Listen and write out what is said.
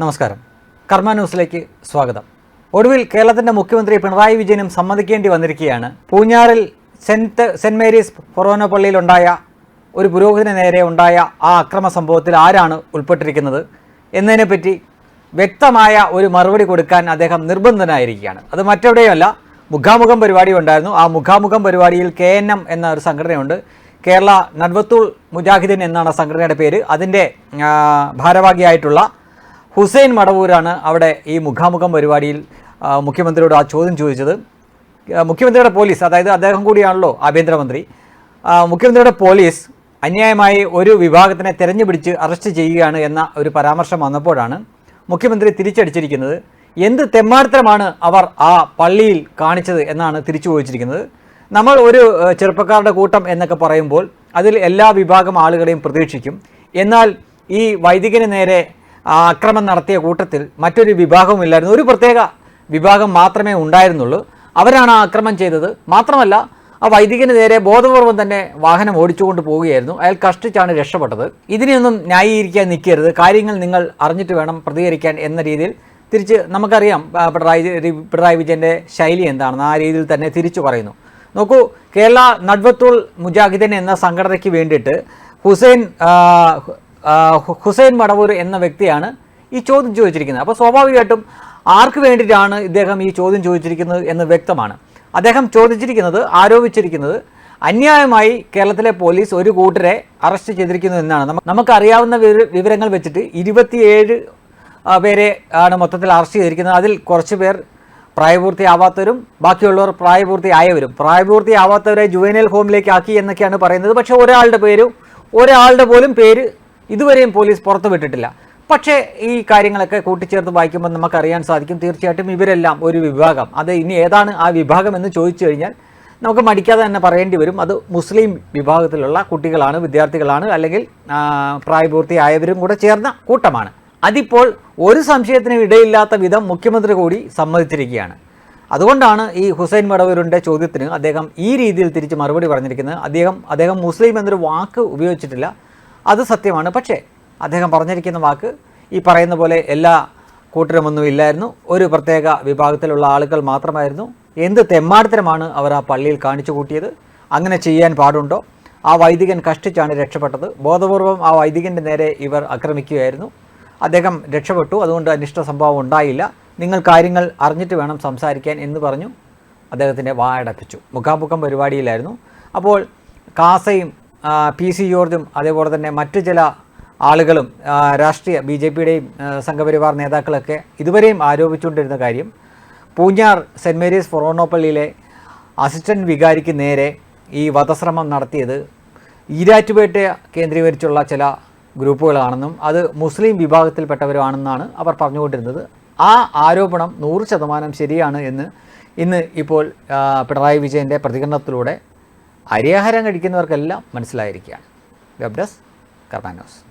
നമസ്കാരം. കർമ്മ ന്യൂസിലേക്ക് സ്വാഗതം. ഒടുവിൽ കേരളത്തിന്റെ മുഖ്യമന്ത്രി പിണറായി വിജയനും സമ്മതിക്കേണ്ടി വന്നിരിക്കുകയാണ്. പൂഞ്ഞാറിൽ സെന്റ് സെന്റ് മേരീസ് ഫൊറോന പള്ളിയിലുണ്ടായ ഒരു പുരോഹിതന് നേരെ ഉണ്ടായ ആ അക്രമ സംഭവത്തിൽ ആരാണ് ഉൾപ്പെട്ടിരിക്കുന്നത് എന്നതിനെപ്പറ്റി വ്യക്തമായ ഒരു മറുപടി കൊടുക്കാൻ അദ്ദേഹം നിർബന്ധനായിരിക്കുകയാണ് അത് മറ്റെവിടെയുമല്ല മുഖാമുഖം പരിപാടി ഉണ്ടായിരുന്നു. ആ മുഖാമുഖം പരിപാടിയിൽ കെ എൻ എം എന്ന ഒരു സംഘടനയുണ്ട്. കേരള നഡ്വത്തുൾ മുജാഹിദീൻ എന്നാണ് സംഘടനയുടെ പേര്. അതിന്റെ ഭാരവാഹിയായിട്ടുള്ള ഹുസൈൻ മടവൂരാണ് അവിടെ ഈ മുഖാമുഖം പരിപാടിയിൽ മുഖ്യമന്ത്രിയോട് ആ ചോദ്യം ചോദിച്ചത്. മുഖ്യമന്ത്രിയുടെ പോലീസ് അതായത് അദ്ദേഹം കൂടിയാണല്ലോ ആഭ്യന്തരമന്ത്രി. മുഖ്യമന്ത്രിയുടെ പോലീസ് അന്യായമായി ഒരു വിഭാഗത്തിനെ തെരഞ്ഞുപിടിച്ച് അറസ്റ്റ് ചെയ്യുകയാണ് എന്ന ഒരു പരാമർശം വന്നപ്പോഴാണ് മുഖ്യമന്ത്രി തിരിച്ചടിച്ചിരിക്കുന്നത്. എന്ത് തെമ്മാടിത്തരമാണ് അവർ ആ പള്ളിയിൽ കാണിച്ചത് എന്നാണ് തിരിച്ചു ചോദിച്ചിരിക്കുന്നത്. നമ്മൾ ഒരു ചെറുപ്പക്കാരുടെ കൂട്ടം എന്നൊക്കെ പറയുമ്പോൾ അതിൽ എല്ലാ വിഭാഗം ആളുകളെയും പ്രതീക്ഷിക്കും. എന്നാൽ ഈ വൈദികന് നേരെ ആ ആക്രമണം നടത്തിയ കൂട്ടത്തിൽ മറ്റൊരു വിഭാഗവുമില്ലായിരുന്നു ഒരു പ്രത്യേക വിഭാഗം മാത്രമേ ഉണ്ടായിരുന്നുള്ളൂ. അവരാണ് ആ അക്രമം ചെയ്തത്. മാത്രമല്ല ആ വൈദികന് നേരെ ബോധപൂർവം തന്നെ വാഹനം ഓടിച്ചുകൊണ്ട് പോവുകയായിരുന്നു. അയാൾ കഷ്ടിച്ചാണ് രക്ഷപ്പെട്ടത്. ഇതിനെയൊന്നും ന്യായീകരിക്കാൻ നിൽക്കരുത്. കാര്യങ്ങൾ നിങ്ങൾ അറിഞ്ഞിട്ട് വേണം പ്രതികരിക്കാൻ എന്ന രീതിയിൽ തിരിച്ച് നമുക്കറിയാം പിണറായി പിണറായി വിജയന്റെ ശൈലി എന്താണെന്ന് ആ രീതിയിൽ തന്നെ തിരിച്ചു പറയുന്നു. നോക്കൂ കേരള നഡ്വത്തുൾ മുജാഹിദൻ എന്ന സംഘടനയ്ക്ക് വേണ്ടിയിട്ട് ഹുസൈൻ ഹുസൈൻ മടവൂർ എന്ന വ്യക്തിയാണ് ഈ ചോദ്യം ചോദിച്ചിരിക്കുന്നത്. അപ്പോൾ സ്വാഭാവികമായിട്ടും ആർക്ക് വേണ്ടിയിട്ടാണ് ഇദ്ദേഹം ഈ ചോദ്യം ചോദിച്ചിരിക്കുന്നത് എന്ന് വ്യക്തമാണ്. അദ്ദേഹം ചോദിച്ചിരിക്കുന്നത് ആരോപിച്ചിരിക്കുന്നത് അന്യായമായി കേരളത്തിലെ പോലീസ് ഒരു കൂട്ടരെ അറസ്റ്റ് ചെയ്തിരിക്കുന്നു എന്നാണ്. നമുക്ക് നമുക്കറിയാവുന്ന വിവരങ്ങൾ വെച്ചിട്ട് ഇരുപത്തിയേഴ് പേരെ ആണ് മൊത്തത്തിൽ അറസ്റ്റ് ചെയ്തിരിക്കുന്നത്. അതിൽ കുറച്ച് പേർ പ്രായപൂർത്തിയാവാത്തവരും ബാക്കിയുള്ളവർ പ്രായപൂർത്തിയായവരും. പ്രായപൂർത്തിയാവാത്തവരെ ജുവനൽ ഹോമിലേക്ക് ആക്കി എന്നൊക്കെയാണ് പറയുന്നത്. പക്ഷേ ഒരാളുടെ പേരും ഒരാളുടെ പോലും പേര് ഇതുവരെയും പോലീസ് പുറത്തുവിട്ടിട്ടില്ല പക്ഷേ ഈ കാര്യങ്ങളൊക്കെ കൂട്ടിച്ചേർത്ത് വായിക്കുമ്പോൾ നമുക്കറിയാൻ സാധിക്കും തീർച്ചയായിട്ടും ഇവരെല്ലാം ഒരു വിഭാഗം. അത് ഇനി ഏതാണ് ആ വിഭാഗം എന്ന് ചോദിച്ചു കഴിഞ്ഞാൽ നമുക്ക് മടിക്കാതെ തന്നെ പറയേണ്ടി വരും. അത് മുസ്ലിം വിഭാഗത്തിലുള്ള കുട്ടികളാണ് വിദ്യാർത്ഥികളാണ് അല്ലെങ്കിൽ പ്രായപൂർത്തിയായവരും കൂടെ ചേർന്ന കൂട്ടമാണ്. അതിപ്പോൾ ഒരു സംശയത്തിനും ഇടയില്ലാത്ത വിധം മുഖ്യമന്ത്രി കൂടി സമ്മതിച്ചിരിക്കുകയാണ്. അതുകൊണ്ടാണ് ഈ ഹുസൈൻ മടവൂരിന്റെ ചോദ്യത്തിന് അദ്ദേഹം ഈ രീതിയിൽ തിരിച്ച് മറുപടി പറഞ്ഞിരിക്കുന്നത്. അദ്ദേഹം അദ്ദേഹം മുസ്ലിം എന്നൊരു വാക്ക് ഉപയോഗിച്ചിട്ടില്ല. അത് സത്യമാണ്. പക്ഷേ അദ്ദേഹം പറഞ്ഞിരിക്കുന്ന വാക്ക് ഈ പറയുന്ന പോലെ എല്ലാ കൂട്ടരുമൊന്നും ഇല്ലായിരുന്നു. ഒരു പ്രത്യേക വിഭാഗത്തിലുള്ള ആളുകൾ മാത്രമായിരുന്നു. എന്ത് തെമ്മാടിത്തരമാണ് അവർ ആ പള്ളിയിൽ കാണിച്ചു കൂട്ടിയത്? അങ്ങനെ ചെയ്യാൻ പാടുണ്ടോ? ആ വൈദികൻ കഷ്ടിച്ചാണ് രക്ഷപ്പെട്ടത്. ബോധപൂർവം ആ വൈദികന്റെ നേരെ ഇവർ ആക്രമിക്കുകയായിരുന്നു. അദ്ദേഹം രക്ഷപ്പെട്ടു. അതുകൊണ്ട് അനിഷ്ട സംഭവം ഉണ്ടായില്ല. നിങ്ങൾ കാര്യങ്ങൾ അറിഞ്ഞിട്ട് വേണം സംസാരിക്കാൻ എന്ന് പറഞ്ഞു. അദ്ദേഹത്തിന്റെ വായടപ്പിച്ചു. മുഖാമുഖം പരിപാടിയിലായിരുന്നു. അപ്പോൾ കാസയും പി സി ജോർജും അതേപോലെ തന്നെ മറ്റു ചില ആളുകളും രാഷ്ട്രീയ ബി ജെ പിയുടെയും സംഘപരിവാർ നേതാക്കളൊക്കെ ഇതുവരെയും ആരോപിച്ചുകൊണ്ടിരുന്ന കാര്യം പൂഞ്ഞാർ സെന്റ് മേരീസ് ഫൊറോണോപ്പള്ളിയിലെ അസിസ്റ്റന്റ് വികാരിക്ക് നേരെ ഈ വധശ്രമം നടത്തിയത് ഈരാറ്റുപേട്ട കേന്ദ്രീകരിച്ചുള്ള ചില ഗ്രൂപ്പുകളാണെന്നും അത് മുസ്ലിം വിഭാഗത്തിൽപ്പെട്ടവരുമാണെന്നാണ് അവർ പറഞ്ഞുകൊണ്ടിരുന്നത്. ആ ആരോപണം നൂറ് ശതമാനം ശരിയാണ് എന്ന് ഇന്ന് ഇപ്പോൾ പിണറായി വിജയന്റെ പ്രതികരണത്തിലൂടെ അരിയാഹാരം കഴിക്കുന്നവർക്കെല്ലാം മനസ്സിലായിരിക്കുകയാണ്. വെബ്ഡസ് ഡെസ്ക് കർമാനോസ്